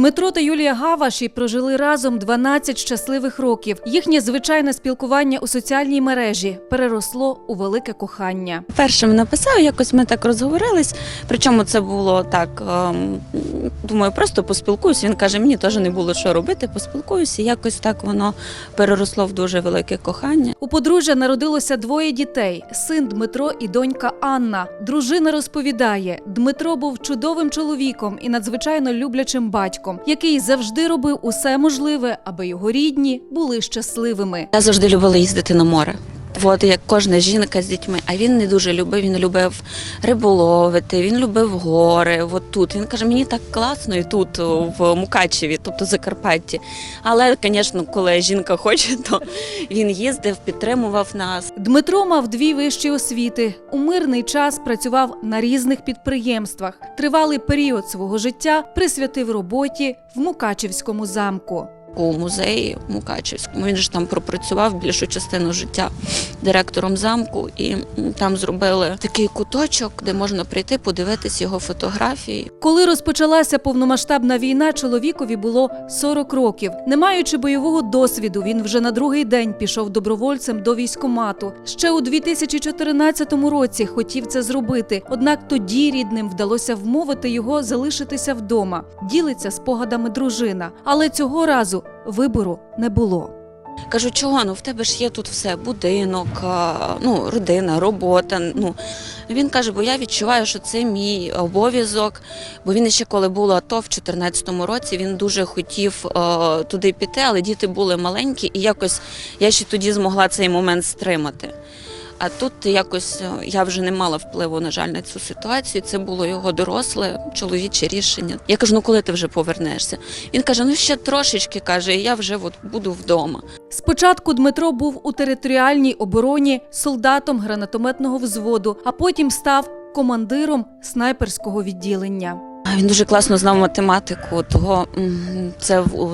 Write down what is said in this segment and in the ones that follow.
Дмитро та Юлія Гаваші прожили разом 12 щасливих років. Їхнє звичайне спілкування у соціальній мережі переросло у велике кохання. Першим написав, якось ми так розговорились. Причому це було так. ем, Думаю, просто поспілкуюсь. Він каже, мені теж не було що робити, поспілкуюся. Якось так воно переросло в дуже велике кохання. У подружжя народилося двоє дітей: син Дмитро і донька Анна. Дружина розповідає, Дмитро був чудовим чоловіком і надзвичайно люблячим батьком, який завжди робив усе можливе, аби його рідні були щасливими. Я завжди любила їздити на море. От як кожна жінка з дітьми, а він не дуже любив. Він любив риболовити, він любив гори. От тут він каже, мені так класно і тут в Мукачеві, тобто Закарпатті. Але, звісно, коли жінка хоче, то він їздив, підтримував нас. Дмитро мав дві вищі освіти. У мирний час працював на різних підприємствах. Тривалий період свого життя присвятив роботі в Мукачівському замку. У музеї Мукачевському він ж там пропрацював більшу частину життя директором замку, і там зробили такий куточок, де можна прийти подивитись його фотографії. Коли розпочалася повномасштабна війна, чоловікові було 40 років. Не маючи бойового досвіду, він вже на другий день пішов добровольцем до військомату. Ще у 2014 році хотів це зробити. Однак тоді рідним вдалося вмовити його залишитися вдома. Ділиться спогадами дружина, але цього разу вибору не було. Кажу, чого ну в тебе ж є тут все: будинок, ну родина, робота. Ну він каже, бо я відчуваю, що це мій обов'язок. Бо він ще коли було АТО в 2014 році, він дуже хотів е, туди піти, але діти були маленькі, і якось я ще тоді змогла цей момент стримати. А тут якось е, я вже не мала впливу, на жаль, на цю ситуацію. Це було його доросле чоловіче рішення. Я кажу, ну коли ти вже повернешся? Він каже: ну ще трошечки каже, я вже от буду вдома. Спочатку Дмитро був у територіальній обороні солдатом гранатометного взводу, а потім став командиром снайперського відділення. Він дуже класно знав математику, того це в, у,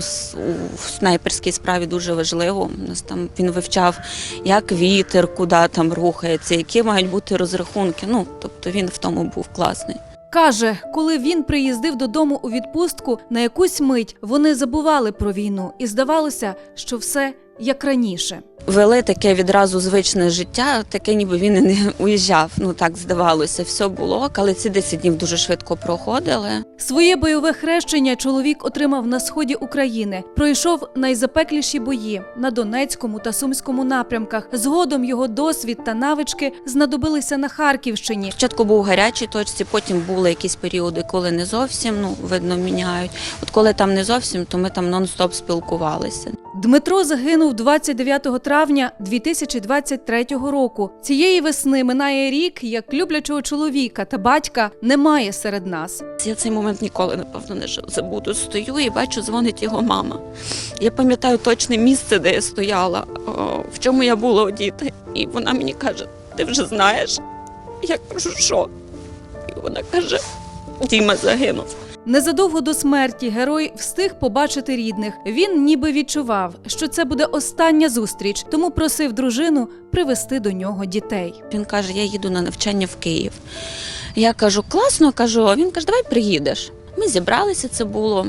в снайперській справі дуже важливо. Нас там він вивчав, як вітер, куди там рухається, які мають бути розрахунки. Ну тобто він в тому був класний. Каже, коли він приїздив додому у відпустку, на якусь мить вони забували про війну, і здавалося, що все як раніше. Вели таке відразу звичне життя, таке ніби він і не уїжджав. Ну так здавалося, все було, але ці 10 днів дуже швидко проходили. Своє бойове хрещення чоловік отримав на сході України. Пройшов найзапекліші бої на Донецькому та Сумському напрямках. Згодом його досвід та навички знадобилися на Харківщині. Спочатку був у гарячій точці, потім були якісь періоди, коли не зовсім ну видно міняють. От коли там не зовсім, то ми там нон-стоп спілкувалися. Дмитро загинув 29 травня 2023 року. Цієї весни минає рік, як люблячого чоловіка та батька немає серед нас. Я цей момент ніколи, напевно, не забуду. Стою і бачу, дзвонить його мама. Я пам'ятаю точне місце, де я стояла, в чому я була одіта. І вона мені каже: ти вже знаєш? Я кажу, що? І вона каже: Діма загинув. Незадовго до смерті герой встиг побачити рідних. Він ніби відчував, що це буде остання зустріч, тому просив дружину привезти до нього дітей. Він каже: Я їду на навчання в Київ. Я кажу, класно, кажу, він каже, давай приїдеш. Ми зібралися, це було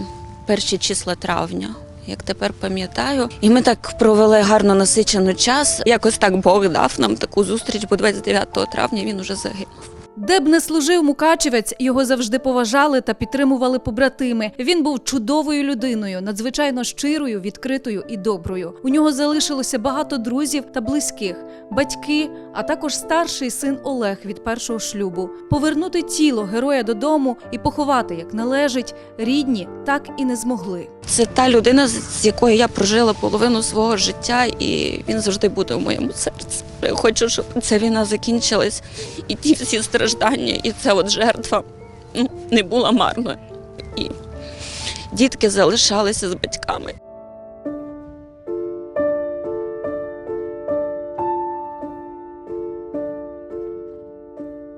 перші числа травня. Як тепер пам'ятаю, і ми так провели гарно насичений час. Якось так Бог дав нам таку зустріч, бо 29 травня він уже загинув. Де б не служив Мукачевець, його завжди поважали та підтримували побратими. Він був чудовою людиною, надзвичайно щирою, відкритою і доброю. У нього залишилося багато друзів та близьких, батьки, а також старший син Олег від першого шлюбу. Повернути тіло героя додому і поховати як належить, рідні так і не змогли. Це та людина, з якою я прожила половину свого життя, і він завжди буде в моєму серці. Я хочу, щоб ця війна закінчилась, і ті всі страждання, і ця от жертва ну, не була марною. І дітки залишалися з батьками.